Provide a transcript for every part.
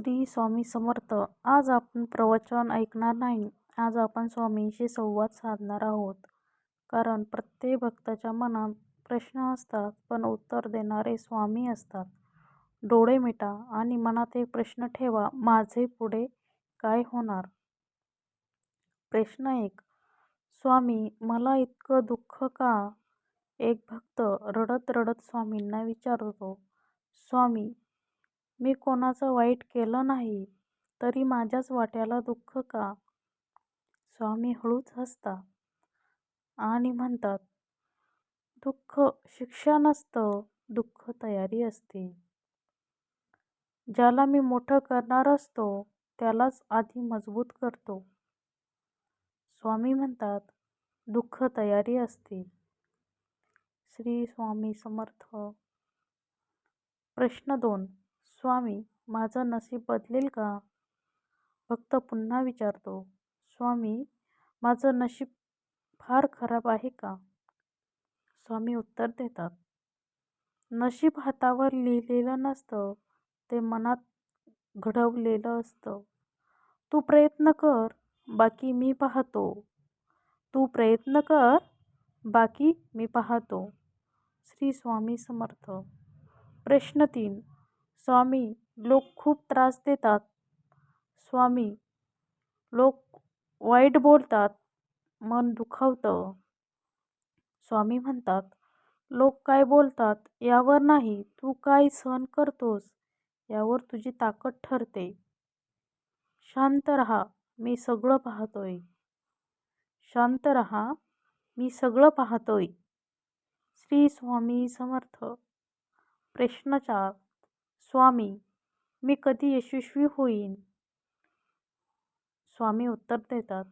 श्री स्वामी समर्थ. आज आपण प्रवचन ऐकणार नाही. आज आपण स्वामींशी संवाद साधणार आहोत. कारण प्रत्येक भक्ताच्या मनात प्रश्न असतात पण उत्तर देणारे स्वामी असतात. डोळे मिटा आणि मनात एक प्रश्न ठेवा माझे पुढे काय होणार? प्रश्न एक. स्वामी मला इतकं दुःख का? एक भक्त रडत रडत स्वामींना विचारतो. स्वामी मी कोणाचं वाईट केलं नाही तरी माझ्याच वाट्याला दुःख का? स्वामी हळूच हसतात आणि म्हणतात दुःख शिक्षा नसतं दुःख तयारी असते. ज्याला मी मोठं करणार असतो त्यालाच आधी मजबूत करतो. स्वामी म्हणतात दुःख तयारी असते. श्री स्वामी समर्थ. प्रश्न दोन. स्वामी माझं नशीब बदलेल का? भक्त पुन्हा विचारतो स्वामी माझं नशीब फार खराब आहे का? स्वामी उत्तर देतात नशीब हातावर लिहिलेलं नसतं ते मनात घडवलेलं असतं. तू प्रयत्न कर बाकी मी पाहतो. तू प्रयत्न कर बाकी मी पाहतो. श्री स्वामी समर्थ. प्रश्न तीन स्वामी लोक खूप त्रास देतात. स्वामी लोक वाईट बोलतात मन दुखावतं. स्वामी म्हणतात लोक काय बोलतात यावर नाही तू काय सहन करतोस यावर तुझी ताकद ठरते. शांत रहा मी सगळं पाहतोय. शांत रहा मी सगळं पाहतोय. श्री स्वामी समर्थ. प्रश्नचार स्वामी मी कधी यशस्वी होईन? स्वामी उत्तर देतात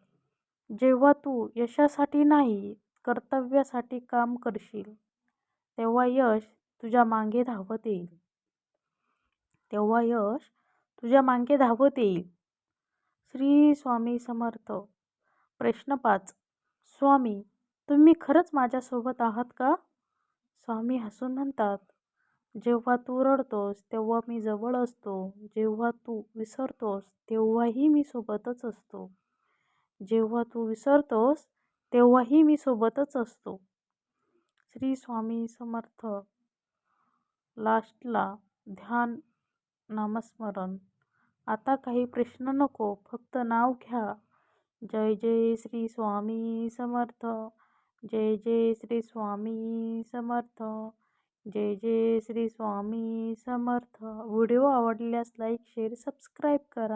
जेव्हा तू यशासाठी नाही कर्तव्यासाठी काम करशील तेव्हा यश तुझ्या मागे धावत येईल. तेव्हा यश तुझ्या मागे धावत येईल. श्री स्वामी समर्थ. प्रश्न पाच. स्वामी तुम्ही खरंच माझ्यासोबत आहात का? स्वामी हसून म्हणतात जेव्हा तू रडतोस तेव्हा मी जवळ असतो. जेव्हा तू विसरतोस तेव्हाही मी सोबतच असतो. जेव्हा तू विसरतोस तेव्हाही मी सोबतच असतो. श्री स्वामी समर्थ. लास्टला ध्यान नामस्मरण. आता काही प्रश्न नको फक्त नाव घ्या. जय जय श्री स्वामी समर्थ. जय जय श्री स्वामी समर्थ. जय जय श्री स्वामी समर्थ. व्हिडिओ आवडल्यास लाईक शेअर सबस्क्राईब करा.